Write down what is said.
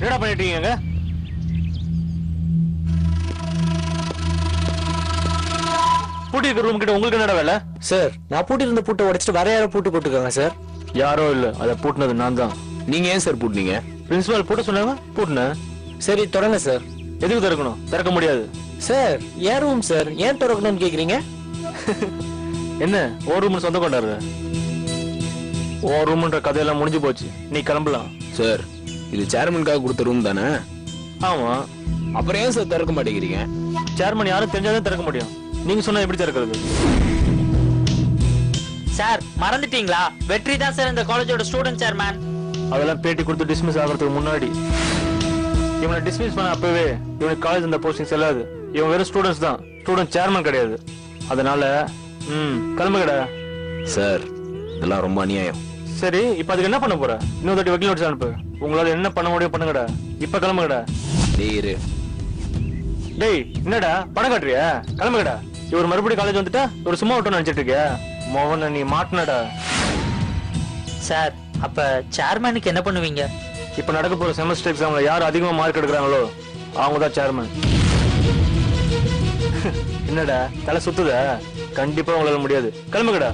என்னடா பண்ணிட்டு இருக்கீங்க பூட்டி இருக்கிற ரூம் கிட்ட உங்களுக்கு என்னடா வேலை? சார் நான் பூட்டி இருந்த பூட்டை உடைச்சிட்டு வேற யாரோ பூட்டு போட்டுருக்காங்க சார். யாரோ இல்ல அதை பூட்டினது நான் தான். நீங்க ஏன் சார் பூட்டினீங்க? பிரின்சிபால் பூட்ட சொன்னாங்க பூட்டினேன் சரி தொடங்க சார். எதுக்கு திறக்கணும்? திறக்க முடியாது. சார் ஏன் ரூம் சார்? ஏன் திறக்கணும்னு கேக்குறீங்க? என்ன ஓ ரூம் சொந்த கொண்டாடுற ஓ ரூம்ன்ற கதையெல்லாம் முடிஞ்சு போச்சு. நீ கிளம்பலாம். சார் இது சேர்மனுக்காக கொடுத்த ரூம் தானே? ஆமா. அப்புறம் ஏன் சார் திறக்க மாட்டேங்கிறீங்க? சேர்மன் யாரும் தெரிஞ்சாதான் திறக்க முடியும். நீங்க சொன்னா எப்படி திறக்கிறது? சார் மறந்துட்டீங்களா? வெற்றி தான் சார் இந்த காலேஜோட ஸ்டூடெண்ட் சேர்மேன் அதெல்லாம் பேட்டி கொடுத்து டிஸ்மிஸ் ஆகிறதுக்கு முன்னாடி. இவனை டிஸ்மிஸ் பண்ண அப்பவே இவனுக்கு காலேஜ் இந்த போஸ்டிங் செல்லாது இவன் வெறும் ஸ்டூடெண்ட்ஸ் தான். ஸ்டூடெண்ட் சேர்மன் கிடையாது. அதனால ம் கிளம்புங்கடா. சார் இதெல்லாம் ரொம்ப அநியாயம். சரி இப்போ அதுக்கு என்ன பண்ண போற? இன்னொரு தாட்டி வக்கீல் நோட்டீஸ் அனுப்பு. உங்களால என்ன பண்ண முடியும் பண்ணுங்கடா. இப்ப கிளம்புங்கடா. டேய் இரு. டேய் என்னடா? பணம் காட்டுறியா? கிளம்புங்கடா. இவர் மறுபடியும் காலேஜ் வந்துட்டா ஒரு சும்மா விட்டு நினைச்சிட்டு இருக்கியா? மோகன் நீ மாட்டினடா. சார் அப்ப சேர்மேனுக்கு என்ன பண்ணுவீங்க? இப்ப நடக்க போற செமஸ்டர் எக்ஸாம்ல யார் அதிகமா மார்க் எடுக்கிறாங்களோ அவங்க தான் சேர்மன் என்னடா தலை சுத்துதா? கண்டிப்பா உங்களால முடியாது. கிளம்புங்கடா.